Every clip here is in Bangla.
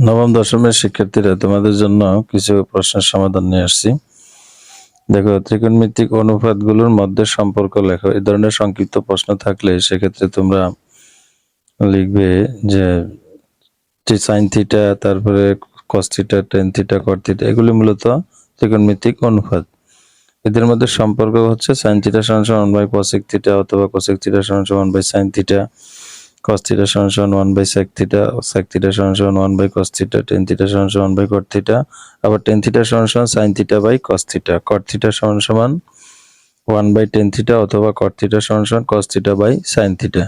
নবম দশমের শিক্ষার্থীরা তোমাদের জন্য কিছু প্রশ্নের সমাধান নিয়ে আসছি। দেখো, ত্রিকোণমিতিক অনুপাতগুলোর মধ্যে সম্পর্ক লেখো। এই ধরনের সংক্ষিপ্ত প্রশ্ন থাকলে সেক্ষেত্রে তোমরা লিখবে যে সাইন থিটা তারপরে cos theta tan theta theta এগুলি মূলত ত্রিকোণমিতিক অনুপাত। এদের মধ্যে সম্পর্ক হচ্ছে সাইন থিটা সমান সমান বাই কোসেক থিটা অথবা কোসেক থিটা সমান সমান by sine theta cos theta সমান সমান 1 by sec theta sec theta সমান সমান 1 by cos theta tan theta সমান সমান 1 বাই cot theta আবার tan theta সমান সমান sin theta by cos theta cot theta সমান সমান 1 বাই tan theta অথবা cot theta সমান সমান cos theta by sin theta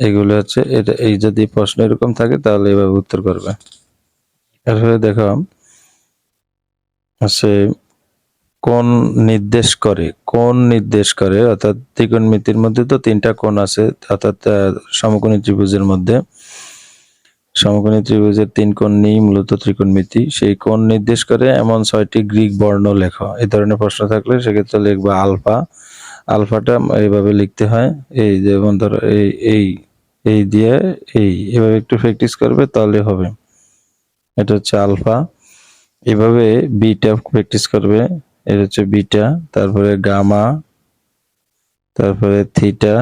এগুলো হচ্ছে এটা এই যদি প্রশ্ন এরকম থাকে তাহলে এভাবে উত্তর করবে এরপরে দেখো আছে কোন নির্দেশ করে কোন নির্দেশ করে, অর্থাৎ ত্রিকোণমিতির মধ্যে তো তিনটা কোণ আছে, অর্থাৎ সমকোণী ত্রিভুজের মধ্যে। সমকোণী ত্রিভুজের তিন কোণ নিয়েই মূলত ত্রিকোণমিতি। সেই কোণ নির্দেশ করে এমন ছয়টি গ্রিক বর্ণ লেখো। এই ধরনের প্রশ্ন থাকলে সেক্ষেত্রে লিখবা আলফা। আলফাটা এইভাবে লিখতে হয়, এই যেমন ধরো, এই এই এই দিয়ে এই, এভাবে একটু প্র্যাকটিস করবে তাহলে হবে। এটা হচ্ছে আলফা। এভাবে বিটা প্র্যাকটিস করবে। এটা হচ্ছে বিটা, তারপরে গামা, তারপরে থিটা,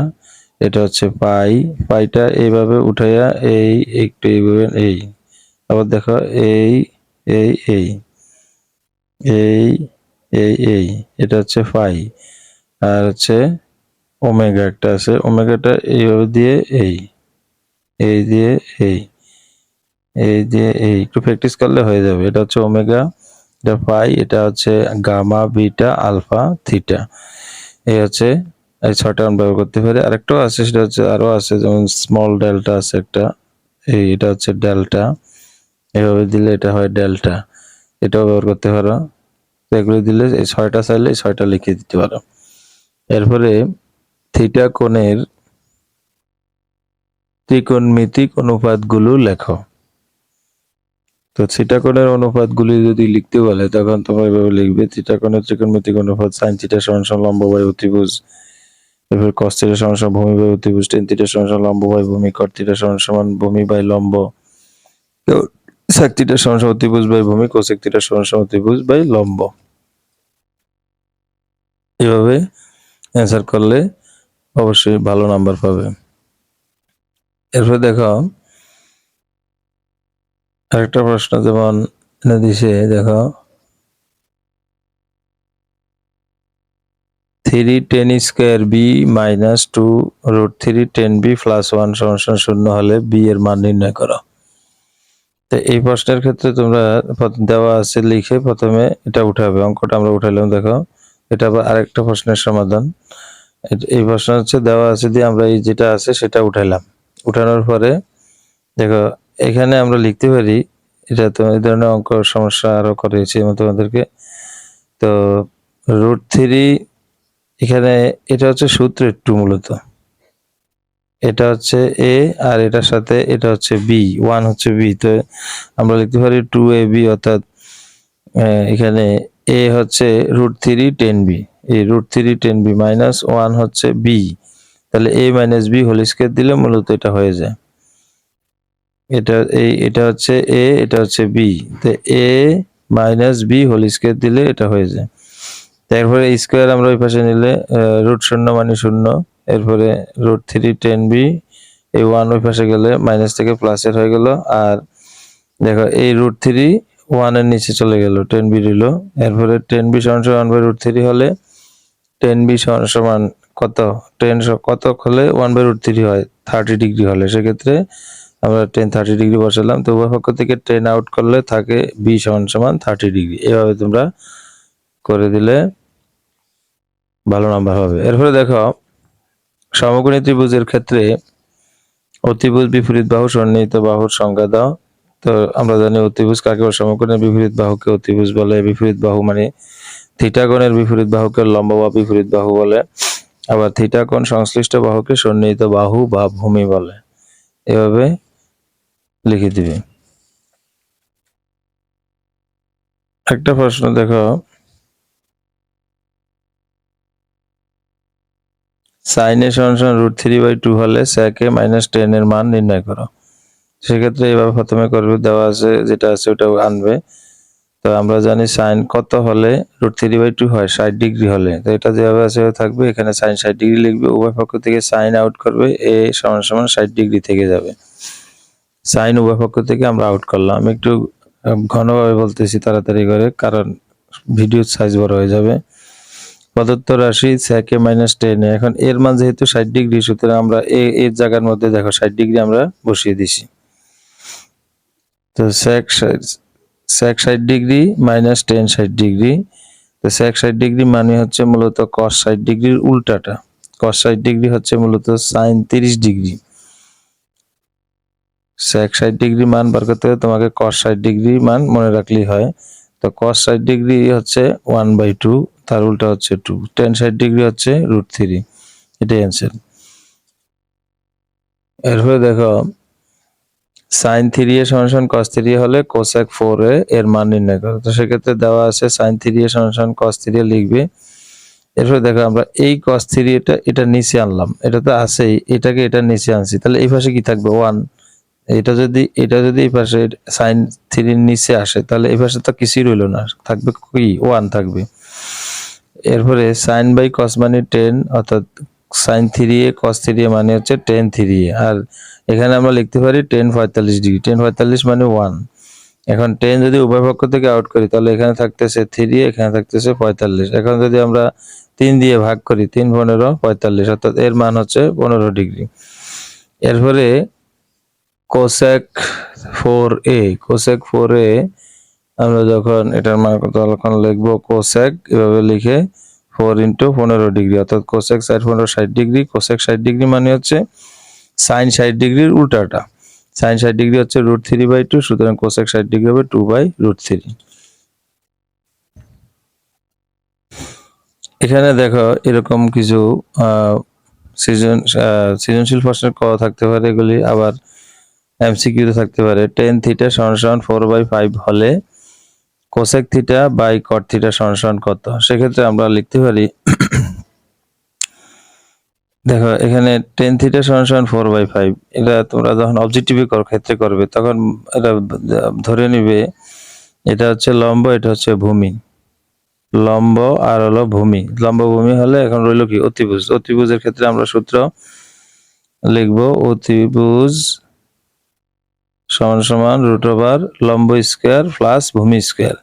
এটা হচ্ছে পাই। পাইটা এইভাবে উঠাইয়া এই, একটু এইভাবে এই, আবার দেখো এই এই এই এই এই এই, এটা হচ্ছে ফাই আর হচ্ছে ওমেগা একটা আছে, ওমেগাটা এইভাবে দিয়ে এই এই দিয়ে এই এই দিয়ে এই, একটু প্র্যাকটিস করলে হয়ে যাবে। এটা হচ্ছে ওমেগা। এটা পাই, এটা হচ্ছে গামা, বিটা, আলফা, থিটা। এই হচ্ছে এই ছয়টা আমরা ব্যবহার করতে পারি। আরেকটাও আছে, সেটা হচ্ছে আরও আছে, যেমন স্মল ডেল্টা আছে একটা। এই এটা হচ্ছে ডেল্টা এভাবে দিলে এটা হয় ডেল্টা এটাও ব্যবহার করতে পারো। এগুলো দিলে এই ছয়টা চাইলে এই ছয়টা লিখে দিতে পারো। এরপরে থিটা কোণের ত্রিকোণমিতিক অনুপাতগুলো লেখো। তো থিটা কোণের অনুপাতগুলি যদি লিখতে বলে, তখন তোমরা এভাবে লিখবে থিটা কোণের ত্রিকোণমিতিক অনুপাত সাইন থিটা সমান লম্ব বাই অতিভুজ এরপর কস থিটা সমান সমান ভূমি বাই অতিভুজ টেন থিটা সমান সমান লম্ব বাই ভূমি কট থিটা সমান সমান ভূমি বাই লম্ব। তো sec থিটা সমান সমান অতিভুজ বাই ভূমি কোসেক থিটা সমান সমান অতিভুজ বাই লম্ব। এভাবে অ্যান্সার করলে অবশ্যই ভালো নাম্বার পাবে। এরপর দেখো আরেকটা প্রশ্ন যেমন এনে দিছে, দেখো। Three tan square B minus two root three tan B plus one সমান শূন্য হলে বি এর মান নির্ণয় করো। তো এই প্রশ্নের ক্ষেত্রে তোমরা দেওয়া আছে লিখে প্রথমে এটা উঠাবে, অঙ্কটা আমরা উঠালাম দেখো। এটা আবার আরেকটা প্রশ্নের সমাধান। এই প্রশ্ন হচ্ছে দেওয়া আছে দিয়ে আমরা এই যেটা আছে সেটা উঠাইলাম। উঠানোর পরে, দেখো এখানে আমরা লিখতে পারি, এটা তো এই ধরনের অঙ্ক সমস্যা আরও করেছি আমি তোমাদেরকে তো রুট থ্রি এখানে এটা হচ্ছে সূত্র একটু মূলত। এটা হচ্ছে এ আর এটার সাথে এটা হচ্ছে বি ওয়ান হচ্ছে বি তো আমরা লিখতে পারি টু এ বি অর্থাৎ এখানে এ হচ্ছে রুট থ্রি টেন বি এই root three tan B minus one হচ্ছে বি তাহলে A minus B whole square দিলে মূলত এটা হয়ে যায়। এটা এই এটা হচ্ছে এ এটা হচ্ছে বি তো A minus B whole square দিলে এটা হয়ে যায়। তারপরে স্কোয়ার আমরা ওই পাশে নিলে রুট শূন্য মানে শূন্য। এরপরে রুট থ্রি টেন বি এই ওয়ান ওই পাশে গেলে মাইনাস থেকে প্লাসের হয়ে গেল। আর দেখো, এই রুট থ্রি ওয়ানের নিচে চলে গেল টেন বি রইল এরপরে টেন বি সমান সমান বাই রুট থ্রি হলে টেন বি সমান সমান কত? টেন কত হলে ওয়ান বাই রুট থ্রি হয় থার্টি ডিগ্রি হলে। সেক্ষেত্রে আমরা টেন থার্টি ডিগ্রি বসালাম, তো উভয় পক্ষ থেকে টেন আউট করলে থাকে বি সমান সমান থার্টি ডিগ্রি এভাবে তোমরা করে দিলে ভালো নাম্বার হবে। এরপরে দেখো, সমকোণী ত্রিভুজের ক্ষেত্রে অতিভুজ বিপরীত বাহু সন্নিহিত বাহুর সংজ্ঞা দাও। তো আমরা জানি অতিভুজ কাকে সমকোণের বিপরীত বাহুকে অতিভুজ বলে। বিপরীত বাহু মানে থিটা কোণের বিপরীত বাহুকে লম্ব বা বিপরীত বাহু বলে। আবার থিটা কোণ সংশ্লিষ্ট বাহুকে সন্নিহিত বাহু বা ভূমি বলে। এভাবে লিখে দিবে। একটা প্রশ্ন দেখো। সাইনে সমান রুট থ্রি বাই টু হলে স্যাকে মাইনাস টেন এর মান নির্ণয় করো। সেক্ষেত্রে এইভাবে প্রথমে করবে, দেওয়া আছে যেটা আছে ওটা আনবে। তো আমরা জানি সাইন কত হলে রুট থ্রি বাই টু হয়? ষাট ডিগ্রি হলে। তো এটা যেভাবে আছে থাকবে। এখানে সাইন ষাট ডিগ্রি লিখবে। উভয় পক্ষ থেকে সাইন আউট করবে। এ সমান সমান ষাট ডিগ্রি থেকে যাবে। সাইন উভয় পক্ষ থেকে আমরা আউট করলাম। একটু ঘনভাবে বলতেছি তাড়াতাড়ি করে, কারণ ভিডিওর সাইজ বড় হয়ে যাবে। প্রদত্ত রাশি স্যাকে মাইনাস টেন এখন এর মান যেহেতু ষাট ডিগ্রি সুতরাং আমরা এর জায়গার মধ্যে দেখো ষাট ডিগ্রি আমরা বসিয়ে দিছি। তো স্যাক স্যাক ষাট ডিগ্রি মাইনাস টেন ষাট ডিগ্রি তো স্যাক ষাট ডিগ্রি মানে হচ্ছে মূলত কস ষাট ডিগ্রির উল্টাটা। কস ষাট ডিগ্রি হচ্ছে মূলত সাইন তিরিশ ডিগ্রি স্যাক ষাট ডিগ্রি মান বার করতে হলে তোমাকে কস ষাট ডিগ্রি মান মনে রাখলেই হয়। তো কস ষাট ডিগ্রি হচ্ছে ওয়ান বাই টু তার উল্টা হচ্ছে টু টেন ষাট ডিগ্রি হচ্ছে রুট থ্রি এটাই অ্যান্সার এরপরে দেখো সাইন থ্রি এ সমান কস থ্রি হলে কোসেক ফোর এ এর মান নির্ণয় করো। তো সেক্ষেত্রে দেওয়া আছে সাইন থ্রি এ সমান কস থ্রি লিখবে। এরপরে দেখো, আমরা এই কস থ্রি এটা এটা নিচে আনলাম। এটা তো আছেই, এটাকে এটা নিচে আনছি। তাহলে এই পাশে কি থাকবে? ওয়ান এটা যদি এটা যদি এই পাশে সাইন থ্রির নিচে আসে, তাহলে এই পাশে তো কিছুই রইল না। থাকবে কি? ওয়ান থাকবে। এরপরে সাইন বাই কস মানে টেন, অর্থাৎ sine three A cos three A মানে হচ্ছে টেন থ্রি এ। আর এখানে আমরা লিখতে পারি টেন পঁয়তাল্লিশ ডিগ্রি। টেন পঁয়তাল্লিশ মানে ওয়ান। এখন টেন যদি উভয় পক্ষ থেকে আউট করি, তাহলে এখানে থাকতেছে থ্রি, এখানে থাকতেছে পঁয়তাল্লিশ। এখন যদি আমরা তিন দিয়ে ভাগ করি, তিন পনেরো, পঁয়তাল্লিশ, অর্থাৎ এর মান হচ্ছে পনেরো ডিগ্রি। এরপরে cosec four A cosec four A আমরা যখন এটার মান কত তখন লিখব? কোসেক এভাবে লিখে ফোর ইন্টু পনেরো ডিগ্রি, অর্থাৎ কোসেক ষাট, পনেরো ষাট ডিগ্রি কোসেক ষাট ডিগ্রি মানে হচ্ছে সাইন ষাট ডিগ্রির উল্টাটা। সাইন ষাট ডিগ্রি হচ্ছে রুট থ্রি বাই টু সুতরাং কোসেক ষাট ডিগ্রি হবে টু বাই রুট থ্রি এখানে দেখো এরকম কিছু সৃজন সৃজনশীল প্রশ্নের ক থাকতে পারে এগুলি, আবার এমসিকিউ থাকতে পারে। টেন থিটা সমান ফোর বাই ফাইভ হলে cosec theta by cot theta সমান কত? সেক্ষেত্রে আমরা লিখতে পারি, দেখো এখানে টেন থিটা সমান ফোর বাই ফাইভ এটা তোমরা যখন অবজেক্টিভ ক্ষেত্রে করবে, তখন এটা ধরে নিবে, এটা হচ্ছে লম্ব, এটা হচ্ছে ভূমি। লম্ব আর হলো ভূমি। লম্ব ভূমি হলে এখন রইল কি? অতিভুজ। অতিভুজের ক্ষেত্রে আমরা সূত্র লিখব অতিভুজ সমান সমান রুট ওভার লম্ব স্কোয়ার প্লাস ভূমি স্কোয়ার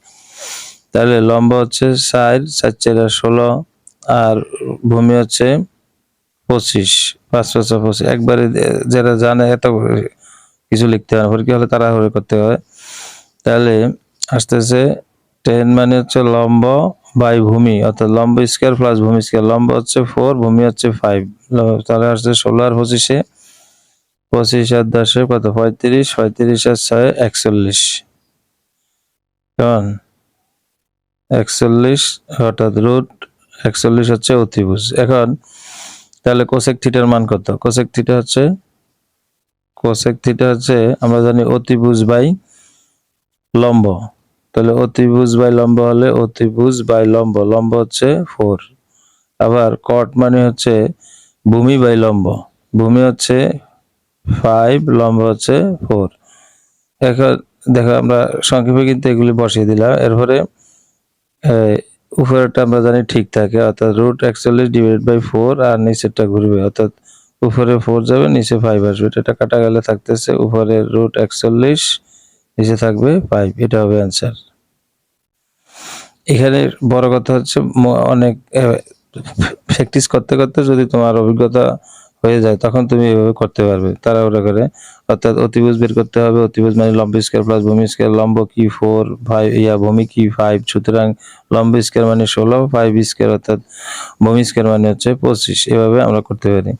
তাহলে লম্ব হচ্ছে ষাট চার চার ষোলো, আর ভূমি হচ্ছে পঁচিশ, পাঁচ পাঁচ পঁচিশ। একবারে যারা জানে এত কিছু লিখতে হয় পরীক্ষা হলে তারা করতে হয়। তাহলে আসতেছে টেন মানে হচ্ছে লম্ব বাই ভূমি, অর্থাৎ লম্ব স্কোয়ার প্লাস ভূমি স্কোয়ার লম্ব হচ্ছে ফোর ভূমি হচ্ছে ফাইভ তাহলে আসছে ষোলো আর পঁচিশে। পঁচিশ আর দশে কত? পঁয়ত্রিশ পঁয়ত্রিশ আর ছয় একচল্লিশ। কেমন একচল্লিশ অর্থাৎ রুট একচল্লিশ হচ্ছে অতিভুজ। এখন তাহলে কোসেক থিটার মান কত? কোসেক থিটা হচ্ছে কোসেক থিটা হচ্ছে, আমরা জানি অতিভুজ বাই লম্ব। তাহলে অতিভুজ বাই লম্ব হলে অতিভুজ বাই লম্ব। লম্ব হচ্ছে ফোর আবার কট মানে হচ্ছে ভূমি বাই লম্ব। ভূমি হচ্ছে ফাইভ লম্ব হচ্ছে ফোর এখন দেখো আমরা সংক্ষেপে কিন্তু এগুলি বসিয়ে দিলাম। এরপরে উপরেরটা আমরা জানি ঠিক থাকে, অর্থাৎ রুট একচল্লিশ ডিভাইড বাই ফোর আর নিচেরটা ঘুরবে, অর্থাৎ উপরে ফোর যাবে, নিচে ফাইভ আসবে। এটা কাটা গেলে থাকতেছে, উপরে রুট একচল্লিশ, নিচে থাকবে ফাইভ এটা হবে অ্যান্সার এখানে বড় কথা হচ্ছে অনেক প্র্যাকটিস করতে করতে যদি তোমার অভিজ্ঞতা হয়ে যায়, তখন তুমি এভাবে করতে পারবে। তাড়াহুড়া করে। অর্থাৎ অতিভুজ বের করতে হবে। অতিভুজ মানে লম্ব স্কোয়ার প্লাস ভূমি স্কোয়ার লম্ব কি ফোর ফাইভ ইয়া, ভূমি কি ফাইভ সুতরাং লম্ব স্কোয়ার মানে ষোলো ফাইভ স্কোয়ার অর্থাৎ ভূমি স্কোয়ার মানে হচ্ছে পঁচিশ। এভাবে আমরা করতে পারি।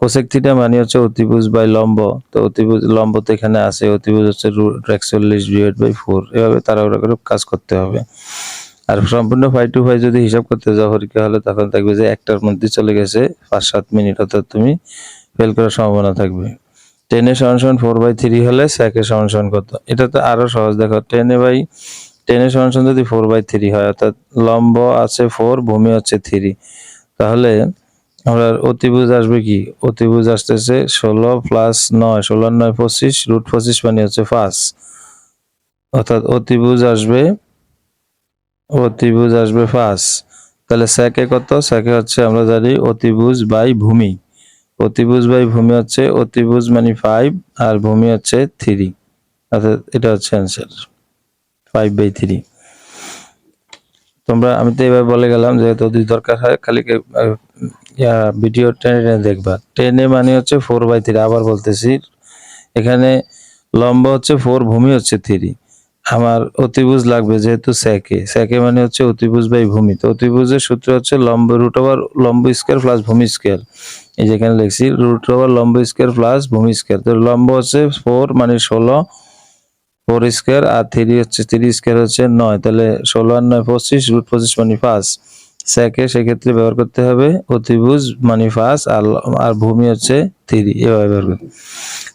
কোসেক মানে হচ্ছে অতিভুজ বাই লম্ব। তো অতিভুজ, লম্ব তো এখানে আছে। অতিভুজ হচ্ছে রুট একচল্লিশ ডিভাইড বাই ফোর এভাবে তাড়াহুড়া করে কাজ করতে হবে। আর সম্পূর্ণ ফাইভ টু ফাইভ যদি হিসাব করতে যাও, পরীক্ষা হলে তখন দেখবে যে একটার মধ্যে চলে গেছে, পাঁচ, সাত মিনিট, অর্থাৎ তুমি ফেল করার সম্ভাবনা থাকবে। টেনে সমান সমান ফোর বাই থ্রি হলে স্যাকে সমান সমান কত? এটা তো আরও সহজ, দেখো টেনে বাই টেনে সমান সমান যদি ফোর বাই থ্রি হয়, অর্থাৎ লম্ব আছে ফোর ভূমি হচ্ছে থ্রি তাহলে আমরা অতিভুজ আসবে কি? অতিভুজ আসতেছে ষোলো প্লাস নয়, ষোলো নয় পঁচিশ রুট পঁচিশ মানে হচ্ছে পাঁচ। অর্থাৎ অতিভুজ আসবে অতিভুজ আসবে পাঁচ। তাহলে স্যাকে কত? স্যাকে হচ্ছে আমরা জানি অতিভুজ বাই ভূমি। অতিভুজ বাই ভূমি হচ্ছে অতিভুজ মানে ফাইভ আর ভূমি হচ্ছে থ্রি অর্থাৎ এটা হচ্ছে অ্যান্সার ফাইভ বাই থ্রি তোমরা, আমি তো এবার বলে গেলাম যে যদি দরকার হয়, খালি ভিডিও টেনে দেখবা। টেনে মানে হচ্ছে ফোর বাই থ্রি আবার বলতেছি, এখানে লম্ব হচ্ছে ফোর ভূমি হচ্ছে থ্রি আমার অতিভুজ লাগবে যেহেতু স্যাকে। স্যাকে মানে হচ্ছে অতিভুজ বাই ভূমি। তো অতিভুজের সূত্র হচ্ছে লম্ব রুট ওভার লম্ব স্কোয়ার প্লাস ভূমি স্কোয়ার এই যেখানে লিখছি রুট ওভার লম্ব স্কোয়ার প্লাস ভূমি স্কোয়ার তো লম্ব হচ্ছে ফোর মানে ষোলো ফোর স্কোয়ার আর থ্রি হচ্ছে থ্রি স্কোয়ার হচ্ছে নয়। তাহলে ষোলো আর নয় পঁচিশ রুট পঁচিশ মানে পাঁচ। স্যাকে সেক্ষেত্রে ব্যবহার করতে হবে অতিভুজ মানে পাঁচ আর আর ভূমি হচ্ছে থ্রি এভাবে ব্যবহার করতে।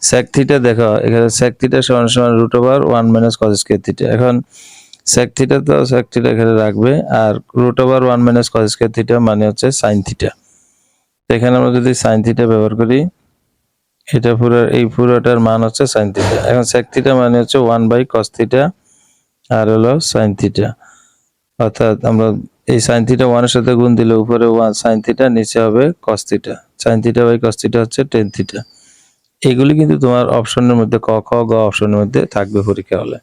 স্যাক থিটা দেখো, এখানে স্যাক থিটা সমান সমান root over one minus cos square theta. এখন স্যাক থিটা তো স্যাক থিটা এখানে রাখবে আর root over one minus cos square theta মানে হচ্ছে সাইন থিটা। এখানে আমরা যদি সাইন থিটা ব্যবহার করি, এটা পুরো, এই পুরোটার মান হচ্ছে সাইন থিটা। এখন sec থিটা মানে হচ্ছে ওয়ান বাই কস থিটা আর হলো সাইন থিটা। অর্থাৎ আমরা এই সাইন থিটা ওয়ানের সাথে গুণ দিলে উপরে ওয়ান সাইন থিটা নিচে হবে cos theta sine theta by cos theta হচ্ছে টেন থিটা এগুলি কিন্তু তোমার অপশনের মধ্যে ক, খ, গ অপশনের মধ্যে থাকবে পরীক্ষা হলে।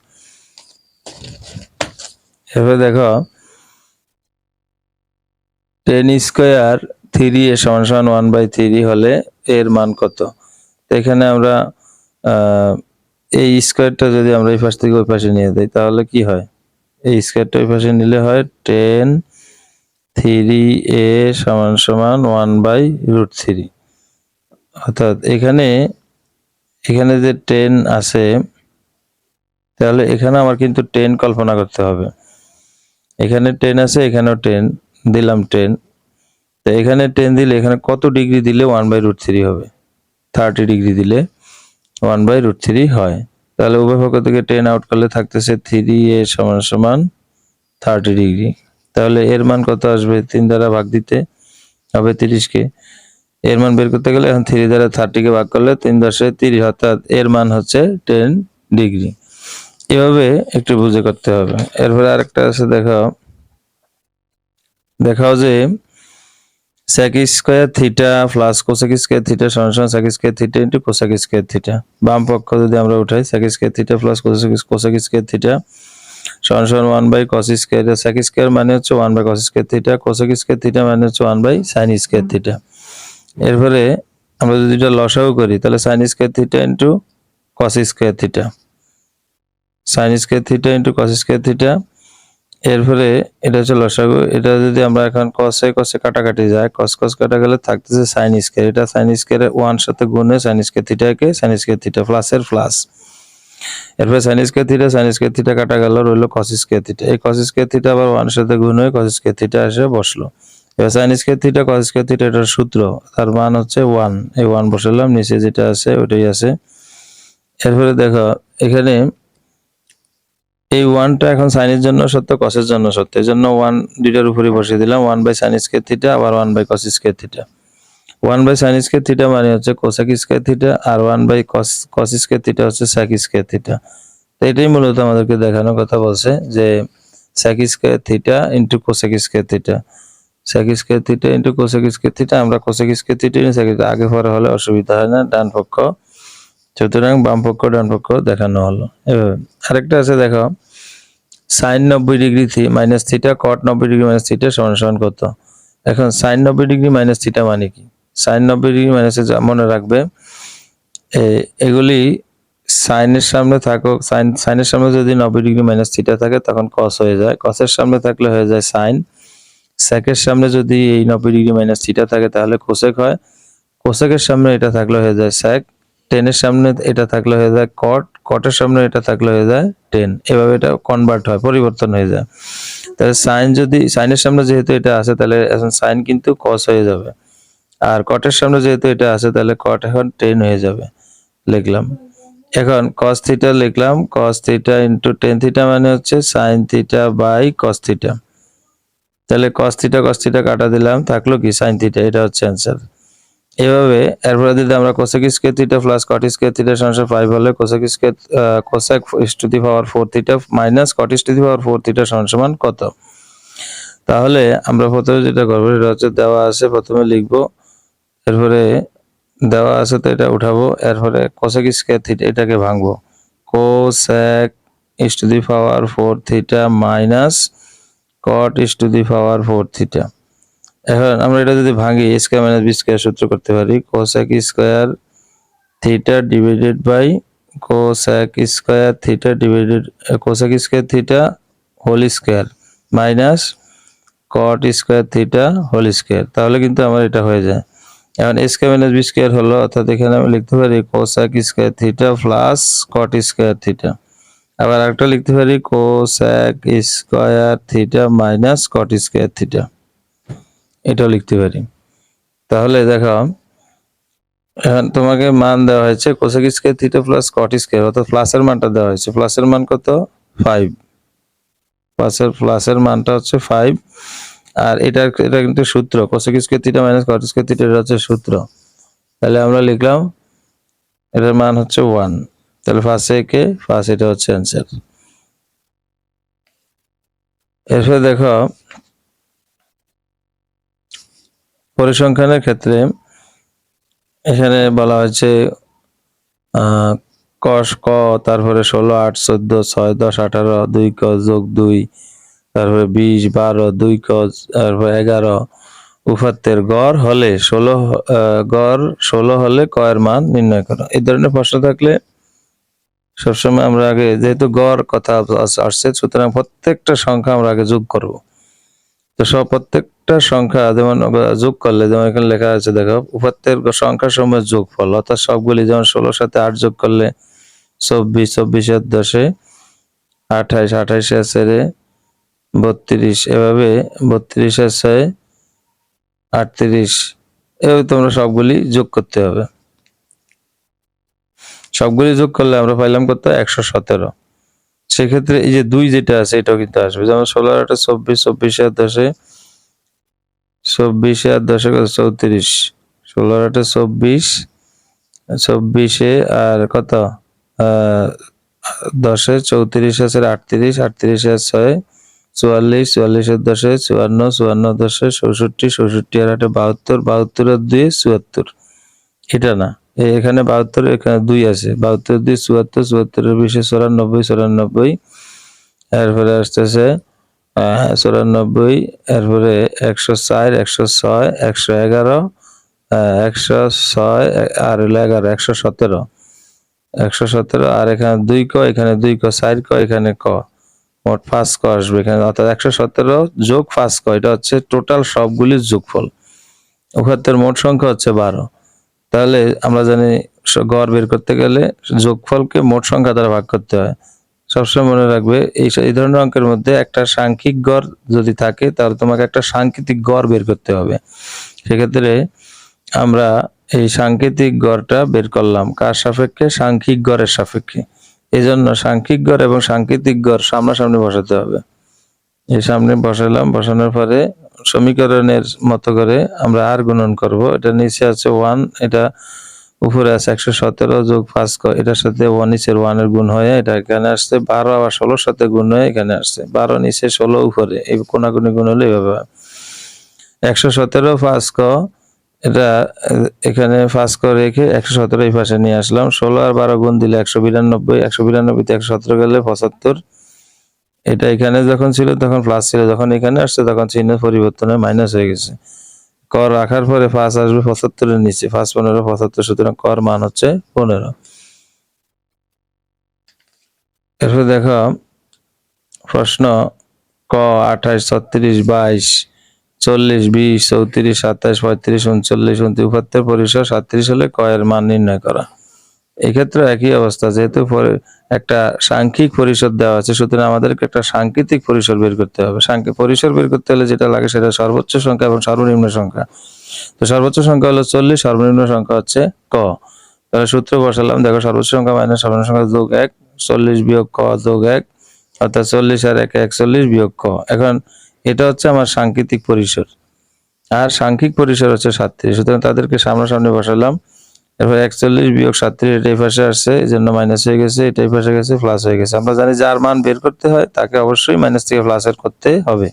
এবার দেখো টেন স্কোয়ার থ্রি এ সমান সমান ওয়ান বাই থ্রি হলে এর মান কত? এখানে আমরা এই স্কোয়ারটা যদি আমরা এই পাশ থেকে ওই পাশে নিয়ে যাই, তাহলে কি হয়? এই স্কোয়ারটা ওই পাশে নিলে হয় টেন থ্রি এ সমান সমান ওয়ান বাই রুট থ্রি অর্থাৎ এখানে এখানে যে টেন আছে, তাহলে এখানে আমার কিন্তু টেন কল্পনা করতে হবে। এখানে টেন আছে, এখানেও টেন দিলাম টেন তো এখানে টেন দিলে এখানে কত ডিগ্রি দিলে ওয়ান বাই রুট থ্রি হবে? থার্টি ডিগ্রি দিলে ওয়ান বাই রুট থ্রি হয়। তাহলে উভয় পক্ষ থেকে টেন আউট করলে থাকতেছে থ্রি এ সমান সমান থার্টি ডিগ্রি। তাহলে এর মান কত আসবে? তিন দ্বারা ভাগ দিতে হবে তিরিশকে। এর মান বের করতে গেলে এখন থ্রি দ্বারা থার্টিকে ভাগ করলে তিন দশে তিরিশ, অর্থাৎ এর মান হচ্ছে টেন ডিগ্রি। এভাবে একটু বুঝে করতে হবে। এরপরে আরেকটা আছে দেখো দেখাও যে sec square theta plus cosec square theta সমান sec square theta into cosec square theta বাম পক্ষ যদি আমরা উঠাই, sec square theta plus cosec cosec square theta সমান সমান one by cos square sec square মানে হচ্ছে one by cos square theta cosec square theta মানে হচ্ছে one by sine square theta এরপরে আমরা যদি এটা লসাও করি, তাহলে sine square theta into cos square theta sine square theta into cos square theta এরপরে এটা হচ্ছে লসাগু, এটা যদি আমরা এখন কসে কসে কাটাকাটি যায় কস কস কাটা গেলে থাকতেছে সাইন স্কোয়ার এটা সাইন স্কোয়ার ওয়ান সাথে গুণে সাইন স্কোয়ার থিটাকে সাইন স্কোয়ার থিটা প্লাসের প্লাস এরপরে sine square theta sine square theta কাটা গেল, রইল কস স্কোয়ার থিটা এই কস স্কোয়ার থিটা আবার ওয়ান সাথে গুণ হয়ে কস স্কোয়ার থিটা এসে বসল। এবার sine square theta cos square theta এটার সূত্র। তার মান হচ্ছে ওয়ান। এই ওয়ান বসালাম, নিচে যেটা আছে ওইটাই আছে। এরপরে দেখো, এখানে এই ওয়ানটা এখন সাইনের জন্য সত্য, কসের জন্য সত্য। এই জন্য ওয়ান দুইটার উপরে বসিয়ে দিলাম, one by sine square theta আবার one by cos square theta one by sine square theta মানে হচ্ছে cosec square theta R one by cos cos square theta হচ্ছে স্যাক স্কোয়ার থিটা তো এটাই মূলত আমাদেরকে দেখানোর কথা বলছে যে sec square theta into cosec square theta sec square theta into cosec square theta আমরা কোসাক স্কোয়ার থিটা স্যাক আগে পরে হলে অসুবিধা হয় না, ডান পক্ষ। সুতরাং বাম পক্ষ, ডান পক্ষ দেখানো হলো। এভাবে। আরেকটা আছে, দেখো। সাইন নব্বই ডিগ্রি থি মাইনাস থিটা কট নব্বই ডিগ্রি মাইনাস থিটা সমান সমান কত? এখন সাইন নব্বই ডিগ্রি মাইনাস থিটা মানে কি? সাইন নব্বই ডিগ্রি মাইনাসে মনে রাখবে এগুলি সাইনের সামনে থাকুক সাইন, সাইনের সামনে যদি নব্বই ডিগ্রি মাইনাস থিটা থাকে তখন কস হয়ে যায়। কসের সামনে থাকলে হয়ে যায় সাইন সেকের সামনে যদি এই নব্বই ডিগ্রি মাইনাস থিটা থাকে তাহলে কোসেক হয়। কোসেকের সামনে এটা থাকলে হয়ে যায় স্যাক টেনের সামনে এটা থাকলে হয়ে যায় কট কটের সামনে এটা থাকলে হয়ে যায় টেন এভাবে এটা কনভার্ট হয়, পরিবর্তন হয়ে যায়। তাহলে সাইন যদি সাইনের সামনে যেহেতু এটা আছে তাহলে এখন সাইন কিন্তু কস হয়ে যাবে। আর কটের সামনে যেহেতু এটা আছে, তাহলে কট এখন টেন হয়ে যাবে, লিখলাম। এখন কস থিটা লিখলাম cos theta into tan theta মানে হচ্ছে sine theta by cos theta তাহলে কস থিটা কস থিটা কাটা দিলাম, থাকল কি সাইন থিটা এটা হচ্ছে অ্যান্সার এভাবে, এরপরে যদি আমরা cosec square theta plus cot square theta সমান ফাইভ হলে cosec square cosec to the power four theta minus cot to the power four theta সমান কত? তাহলে আমরা প্রথমে যেটা করব, সেটা হচ্ছে দেওয়া আছে, প্রথমে লিখব এরপরে দেওয়া আছে তো এটা উঠাবো, এরপরে কোসেক স্কোয়ার থিটা এটাকে ভাঙবো। Cosec is to the power four theta minus cot is to the power four theta এখন আমরা এটা যদি ভাঙি স্কোয়ার মাইনাস বি স্কোয়ার সূত্র করতে পারি cosec square theta divided by cosec square theta divided cosec square theta whole square minus cot square theta whole square তাহলে কিন্তু আমার এটা হয়ে যায়। এখন স্কোয়ার মাইনাস বি স্কোয়ার হলো, অর্থাৎ এখানে আমি লিখতে পারি cosec square theta plus cot square theta আবার একটা লিখতে পারি cosec square theta minus cot square theta এটাও লিখতে পারি। তাহলে দেখো, এখন তোমাকে মান দেওয়া হয়েছে cosec square theta plus cot square অর্থাৎ প্লাসের মানটা দেওয়া হয়েছে। প্লাসের মান কত? ফাইভ প্লাসের প্লাসের মানটা হচ্ছে ফাইভ আর এটা এটা কিন্তু সূত্র cosec square theta minus cot square theta এটা হচ্ছে সূত্র। তাহলে আমরা লিখলাম, এটার মান হচ্ছে ওয়ান তাহলে ফার্স্ট একে ফার্স্ট এটা হচ্ছে অ্যান্সার এরপরে দেখো, পরিসংখ্যানের ক্ষেত্রে এখানে বলা হয়েছে কস ক, তারপরে ষোলো, আট, চোদ্দ, ছয়, দশ, আঠারো, দুই, ক, যোগ দুই তারপরে বিশ, বারো, দুই কজ তারপরে এগারো। উপাত্তের গড় হলে ষোলো গড় ষোলো হলে কয়ের মান নির্ণয় করো। এই ধরনের প্রশ্ন থাকলে সবসময় আমরা আগে, যেহেতু গড় কথা আস- আসছে, সুতরাং প্রত্যেকটা সংখ্যা আমরা আগে যোগ করব। তো সব প্রত্যেকটা সংখ্যা যেমন যোগ করলে, যেমন এখানে লেখা আছে, দেখো উপাত্তের সংখ্যা সংখ্যার যোগ ফল অর্থাৎ সবগুলি যেমন ষোলোর সাথে আট যোগ করলে চব্বিশ, চব্বিশের দশে আঠাইশ আঠাইশের সেরে বত্রিশ, এভাবে বত্রিশের ছয় আটত্রিশ। এভাবে তোমরা সবগুলি যোগ করতে হবে। সবগুলি যোগ করলে আমরা পাইলাম কত? একশো সতেরো। সেক্ষেত্রে এই যে দুই যেটা আছে, এটাও কিন্তু আসবে। যেমন ষোলো আটে চব্বিশ, চব্বিশে আর দশে, চব্বিশে আর দশে কত? চৌত্রিশ। ষোলো আটে চব্বিশ, চব্বিশে আর কত? দশে চৌত্রিশ আছে, আটত্রিশ, আটত্রিশে আর ছয় চুয়াল্লিশ চুয়াল্লিশের দশে চুয়ান্ন চুয়ান্ন দশে চৌষট্টি চৌষট্টি আর আটে বাহাত্তর বাহাত্তর আর দুই চুয়াত্তর। এটা না এখানে বাহাত্তর, এখানে দুই আছে। বাহাত্তর দুই চুয়াত্তর চুয়াত্তরের বিশে চুরানব্বই চুরানব্বই। এরপরে আসতেছে চুরানব্বই, এরপরে একশো চার, একশো ছয়, একশো এগারো একশো ছয়, আর হলো এগারো, একশো সতেরো। একশো সতেরো, আর এখানে দুই ক, এখানে দুই ক, চার ক, এখানে ক। মোট পাঁচ ক আসবে এখানে, অর্থাৎ একশো সতেরো যোগ পাঁচ ক এটা হচ্ছে টোটাল সবগুলির যোগফল। উপাত্তের মোট সংখ্যা হচ্ছে বারো। তাহলে আমরা জানি গড় বের করতে গেলে যোগফলকে মোট সংখ্যা দ্বারা ভাগ করতে হয়। সবসময় মনে রাখবে, এই এই ধরনের অঙ্কের মধ্যে একটা সাংখ্যিক গড় যদি থাকে, তাহলে তোমাকে একটা সাংকেতিক গড় বের করতে হবে। সেক্ষেত্রে আমরা এই সাংকেতিক গড়টা বের করলাম। কার সাপেক্ষে? সাংখ্যিক গড়ের সাপেক্ষে। এই জন্য সাংখ্যিক গড় এবং সাংকেতিক গড় সামনাসামনি বসাতে হবে। এই সামনে বসালাম, বসানোর পরে সমীকরণের মতো করে আমরা আর গুণন করব। এটা নিচে আছে ওয়ান এটা উপরে আছে একশো সতেরো যোগ পাঁচ এটার সাথে ওয়ান নিচের ওয়ানের গুণ হয়ে এটা এখানে আসছে বারো, আবার ষোলোর সাথে গুণ হয়ে এখানে আসছে। বারো নিচে ষোলো উপরে, এই কোনাকুনি গুণ হলে এইভাবে একশো সতেরো পাঁচ এটা, এখানে পাঁচ ক রেখে একশো সতেরো এই পাশে নিয়ে আসলাম। ষোলো আর বারো গুণ দিলে একশো বিরানব্বই, একশো বিরানব্বইতে একশো সতেরো গেলে পঁচাত্তর। এটা এখানে যখন ছিল তখন প্লাস ছিল, যখন এখানে আসছে তখন চিহ্ন পরিবর্তন মাইনাস হয়ে গেছে। কর রাখার পরে পাঁচ আসবে পঁচাত্তরের নিচে, পাঁচ পনেরো, পঁচাত্তর, সুতরাং কর মান হচ্ছে পনেরো। এরপর দেখো, প্রশ্ন ক, আঠাশ, ছত্রিশ, বাইশ চল্লিশ, বিশ, চৌত্রিশ, সাতাশ, পঁয়ত্রিশ, উনচল্লিশ, উনত্রিশ উপাত্তের পরিসর সাতত্রিশ হলে ক এর মান নির্ণয় করা। এক্ষেত্রে একই অবস্থা, যেহেতু একটা সাংখ্যিক পরিসর দেওয়া আছে, সুতরাং আমাদেরকে একটা সাংকেতিক পরিসর বের করতে হবে। পরিসর বের করতে হলে যেটা লাগে সেটা সর্বোচ্চ সংখ্যা এবং সর্বনিম্ন সংখ্যা। তো সর্বোচ্চ সংখ্যা হলো চল্লিশ, সর্বনিম্ন সংখ্যা হচ্ছে ক। তাহলে সূত্র বসালাম, দেখো সর্বোচ্চ সংখ্যা মাইনাস সর্বনিম্ন সংখ্যা যোগ এক, চল্লিশ বিয়োগ ক যোগ এক, অর্থাৎ চল্লিশ আর এক একচল্লিশ বিয়োগ ক। এখন এটা হচ্ছে আমার সাংকেতিক পরিসর। আর সাংখ্যিক পরিসর হচ্ছে সাতত্রিশ। সুতরাং তাদেরকে সামনাসামনি বসালাম। এরপর একচল্লিশ বিয়োগ সাতত্রিশ এটাই পাশে আসছে এই জন্য মাইনাস হয়ে গেছে এটাই পাশে গেছে প্লাস হয়ে গেছে। আমরা জানি যার মান বের করতে হয়, তাকে অবশ্যই মাইনাস থেকে প্লাসের করতে হবে।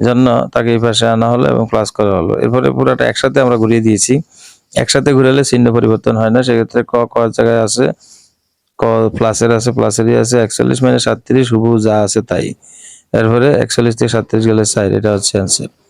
জন্য তাকে এই পাশে আনা হলো এবং প্লাস করা হলো। এরপরে পুরোটা একসাথে আমরা ঘুরিয়ে দিয়েছি। একসাথে ঘুরালে চিহ্ন পরিবর্তন হয় না, সেক্ষেত্রে ক ক জায়গায় আছে, ক প্লাসের আছে প্লাসেরই আছে, একচল্লিশ মাইনাস সাতত্রিশ, হুবহু যা আছে তাই। এরপরে একচল্লিশ থেকে সাতত্রিশ গেলে সাইড এটা হচ্ছে অ্যান্সার